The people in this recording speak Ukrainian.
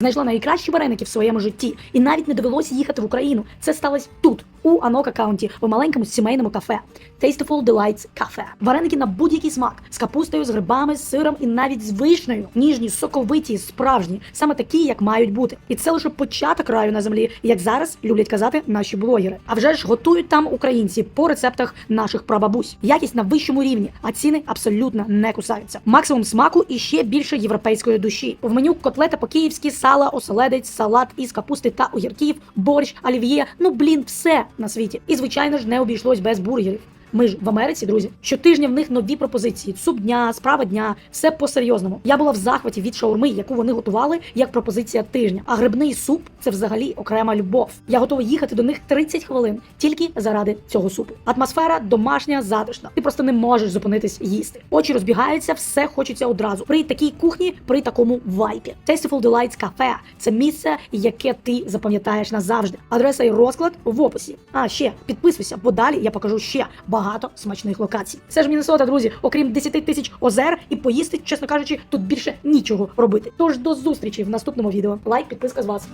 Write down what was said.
Знайшла найкращі вареники в своєму житті, і навіть не довелося їхати в Україну. Це сталося тут, у Анока Каунті, в маленькому сімейному кафе. Tasteful Delights Cafe. Вареники на будь-який смак з капустою, з грибами, з сиром і навіть з вишнею. Ніжні, соковиті, справжні, саме такі, як мають бути. І це лише початок раю на землі, як зараз люблять казати наші блогери. А вже ж готують там українці по рецептах наших прабабусь. Якість на вищому рівні, а ціни абсолютно не кусаються. Максимум смаку і ще більше європейської душі. В меню котлета по-київськи, сала, оселедець, салат із капусти та огірків, борщ, олів'є. Ну блін, все на світі. І звичайно ж не обійшлось без бургерів. Ми ж в Америці, друзі. Щотижня в них нові пропозиції: суп дня, справа дня, все по-серйозному. Я була в захваті від шаурми, яку вони готували як пропозиція тижня. А грибний суп це взагалі окрема любов. Я готова їхати до них 30 хвилин тільки заради цього супу. Атмосфера домашня, затишна. Ти просто не можеш зупинитись їсти. Очі розбігаються, все хочеться одразу. При такій кухні, при такому вайпі. Tasteful Delights Cafe – це місце, яке ти запам'ятаєш назавжди. Адреса і розклад в описі. А ще підписуйся, бо далі я покажу ще багато смачних локацій. Це ж Міннесота, друзі, окрім 10 тисяч озер і поїсти, чесно кажучи, тут більше нічого робити. Тож до зустрічі в наступному відео. Лайк, підписка з вас.